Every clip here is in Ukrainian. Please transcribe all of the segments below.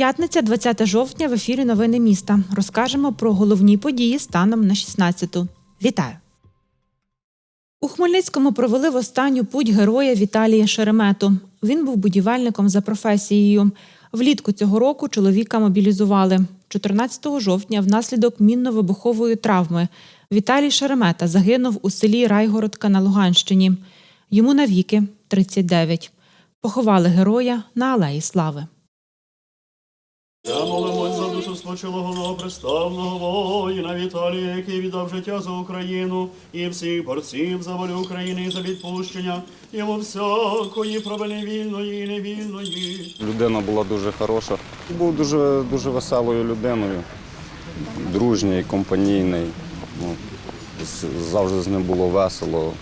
П'ятниця, 20 жовтня, в ефірі Новини міста. Розкажемо про головні події станом на 16-ту. Вітаю! У Хмельницькому провели в останню путь героя Віталія Шеремету. Він був будівельником за професією. Влітку цього року чоловіка мобілізували. 14 жовтня внаслідок мінно-вибухової травми Віталій Шеремета загинув у селі Райгородка на Луганщині. Йому навіки 39. Поховали героя на Алеї Слави. Я молимось за душу спочилого новоприставного воїна Віталія, який віддав життя за Україну і всіх борців за волю України і за відпущення йому всякої провини вільної і невільної. Людина була дуже хороша. Був дуже, дуже веселою людиною, дружній, компанійний. Ну, завжди з ним було весело,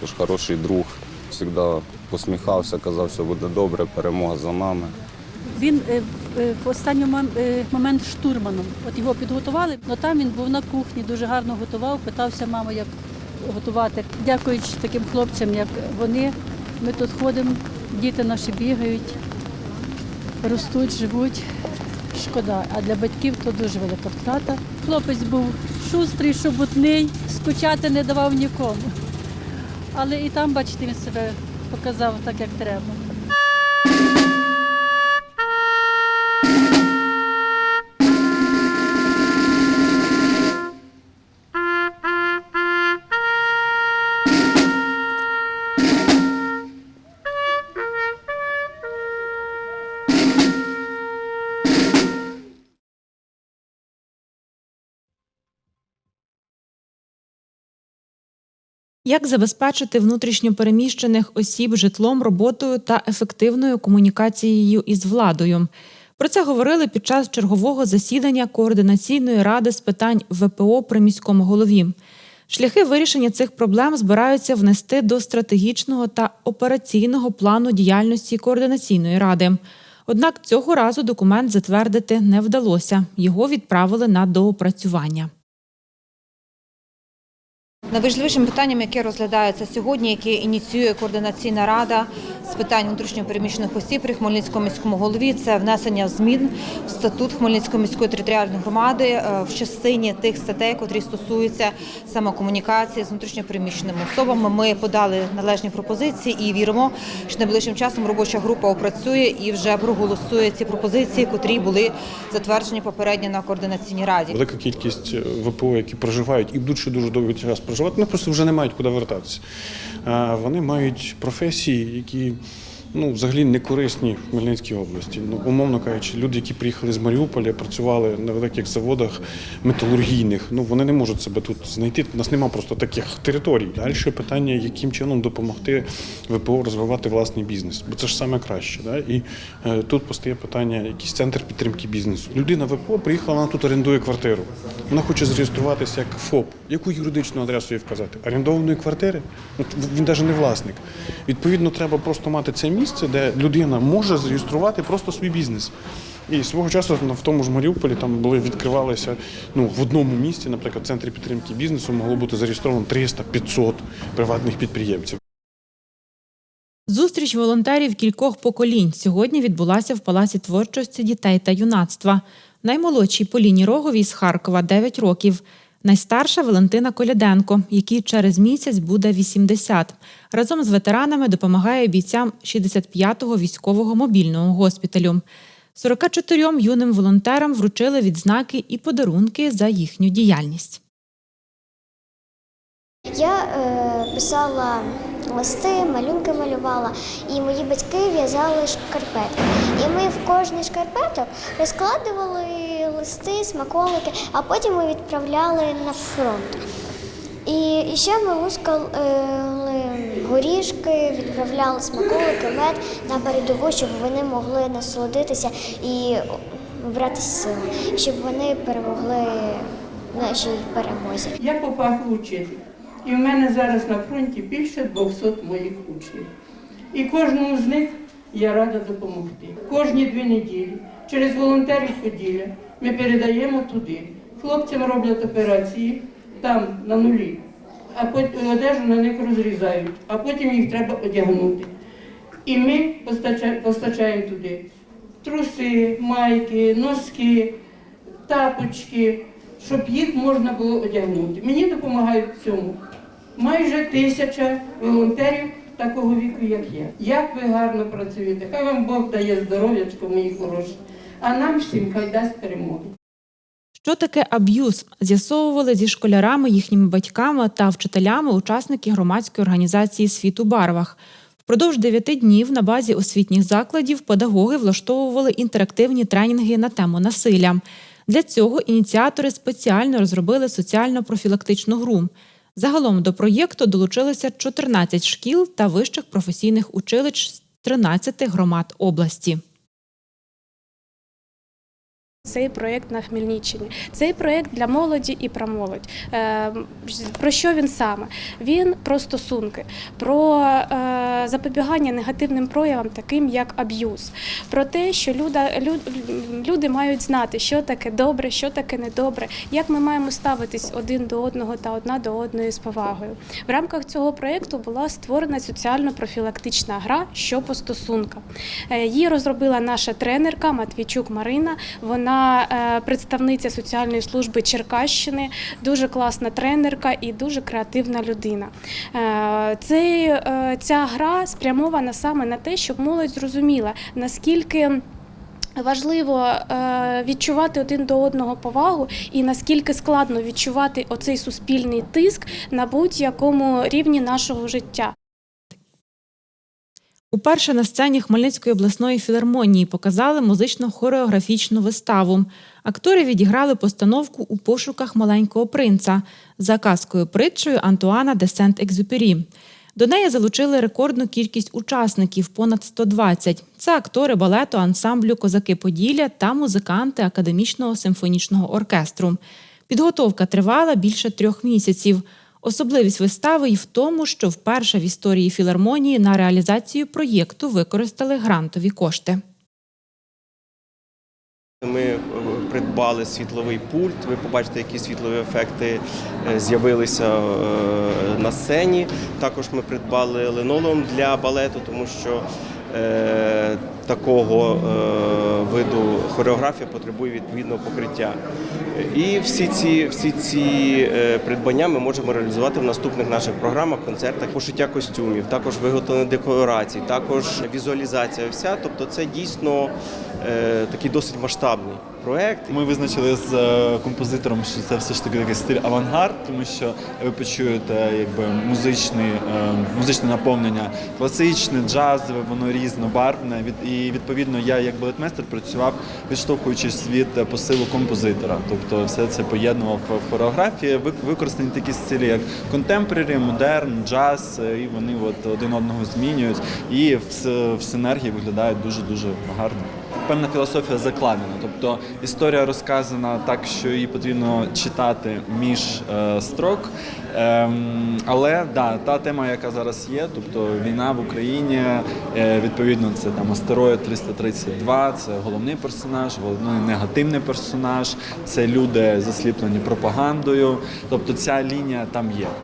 тож хороший друг. Завжди посміхався, казав, все буде добре, перемога за нами. Він е, в останній е, момент штурманом. От його підготували, але там він був на кухні, дуже гарно готував, питався маму, як готувати. Дякуючи таким хлопцям, як вони, ми тут ходимо, діти наші бігають, ростуть, живуть. Шкода, а для батьків то дуже велика втрата. Хлопець був шустрий, шобутний, скучати не давав нікому. Але і там, бачите, він себе показав так, як треба. Як забезпечити внутрішньо переміщених осіб житлом, роботою та ефективною комунікацією із владою? Про це говорили під час чергового засідання координаційної ради з питань ВПО при міському голові. Шляхи вирішення цих проблем збираються внести до стратегічного та операційного плану діяльності координаційної ради. Однак цього разу документ затвердити не вдалося. Його відправили на доопрацювання. Найважливішим питанням, яке розглядається сьогодні, яке ініціює координаційна рада з питань внутрішньопереміщених осіб при Хмельницькому міському голові, це внесення змін в статут Хмельницької міської територіальної громади е, в частині тих статей, котрі стосуються саме комунікації з внутрішньопереміщеними особами. Ми подали належні пропозиції і віримо, що найближчим часом робоча група опрацює і вже проголосує ці пропозиції, котрі були затверджені попередньо на координаційній раді. Велика кількість е, ВПО, які проживають і ще дуже довгий час проживати, вони просто вже не мають куди вертатися. Вони мають професії, які ну, взагалі не корисні в Хмельницькій області. Ну, умовно кажучи, люди, які приїхали з Маріуполя, працювали на великих заводах металургійних, ну вони не можуть себе тут знайти. У нас немає просто таких територій. Далі питання, яким чином допомогти ВПО розвивати власний бізнес, бо це ж саме краще. Да? І е, тут постає питання, якийсь центр підтримки бізнесу. Людина ВПО приїхала, вона тут орендує квартиру. Вона хоче зареєструватися як ФОП. Яку юридичну адресу їй вказати? Орендованої квартири? От він навіть не власник. Відповідно, треба просто мати це місце, де людина може зареєструвати просто свій бізнес. І свого часу в тому ж Маріуполі там були відкривалися ну в одному місці, наприклад, в центрі підтримки бізнесу могло бути зареєстровано 300-500 приватних підприємців. Зустріч волонтерів кількох поколінь сьогодні відбулася в Палаці творчості дітей та юнацтва. Наймолодшій Поліні Роговій з Харкова 9 років. Найстарша Валентина Коляденко, якій через місяць буде 80. Разом з ветеранами допомагає бійцям 65-го військового мобільного госпіталю. 44 юним волонтерам вручили відзнаки і подарунки за їхню діяльність. Я е, писала листи, малюнки малювала, і мої батьки в'язали шкарпетки. І ми в кожний шкарпеток розкладували листи, смаколики, а потім ми відправляли на фронт. І, і ще ми лускали горішки, відправляли смаколики, мед на передову, щоб вони могли насолодитися і брати сили, щоб вони перемогли нашій перемозі. Я по фаху вчитель. І в мене зараз на фронті більше 200 моїх учнів. І кожному з них я рада допомогти. Кожні дві неділі через волонтерів Поділля ми передаємо туди. Хлопцям роблять операції там на нулі, а потім одежу на них розрізають, а потім їх треба одягнути. І ми постача- постачаємо туди труси, майки, носки, тапочки, щоб їх можна було одягнути. Мені допомагають в цьому майже тисяча волонтерів такого віку, як я. Як ви гарно працюєте? Хай вам Бог дає здоров'ячко, мої хороші. А нам всім хай дасть перемоги. Що таке аб'юз? З'ясовували зі школярами, їхніми батьками та вчителями учасники громадської організації Світ у барвах. Впродовж дев'яти днів на базі освітніх закладів педагоги влаштовували інтерактивні тренінги на тему насилля. Для цього ініціатори спеціально розробили соціально-профілактичну гру. Загалом до проєкту долучилися 14 шкіл та вищих професійних училищ з 13 громад області. Цей проєкт на Хмельниччині. Цей проєкт для молоді і про молодь. Е, Про що він саме? Він про стосунки, про е, запобігання негативним проявам, таким як аб'юз, про те, що люди мають знати, що таке добре, що таке недобре, як ми маємо ставитись один до одного та одна до одної з повагою. В рамках цього проєкту була створена соціально-профілактична гра що по стосункам. Е, Її розробила наша тренерка Матвійчук Марина. Вона е, представниця соціальної служби Черкащини, дуже класна тренерка і дуже креативна людина. Е, Цей, е, ця гра спрямована саме на те, щоб молодь зрозуміла, наскільки. Важливо відчувати один до одного повагу і наскільки складно відчувати оцей суспільний тиск на будь-якому рівні нашого життя. Уперше на сцені Хмельницької обласної філармонії показали музично-хореографічну виставу. Актори відіграли постановку у пошуках маленького принца за казкою притчею Антуана де Сент-Екзюпері. До неї залучили рекордну кількість учасників понад 120. Це актори балету ансамблю Козаки Поділля та музиканти академічного симфонічного оркестру. Підготовка тривала більше трьох місяців. Особливість вистави й в тому, що вперше в історії філармонії на реалізацію проєкту використали грантові кошти. Ми е, придбали світловий пульт. Ви побачите, які світлові ефекти е, з'явилися е, на сцені. Також ми придбали линолеум для балету, тому що такого е, виду хореографія потребує відповідного покриття. І всі ці, всі ці е, придбання ми можемо реалізувати в наступних наших програмах, концертах, пошиття костюмів, також виготовлення декорацій, також візуалізація. Вся, тобто це дійсно е, такий досить масштабний проект. Ми визначили з е, композитором, що це все ж таки такий стиль авангард, тому що ви почуєте якби музичний, е, музичне наповнення, класичне, джазове, воно різнобарвне. І відповідно я як балетмейстер працював, відштовхуючись від е, посилу композитора. Тобто все це поєднував в хореографії. Ви- Використані такі стилі, як контемпорарі, модерн, джаз, і вони от один одного змінюють і в синергії виглядають дуже дуже гарно певна філософія закладена. Тобто історія розказана так, що її потрібно читати між е, строк. Ем, але да, та тема, яка зараз є, тобто війна в Україні, е, відповідно, це там астероїд 332, це головний персонаж, головний негативний персонаж, це люди засліплені пропагандою. Тобто ця лінія там є.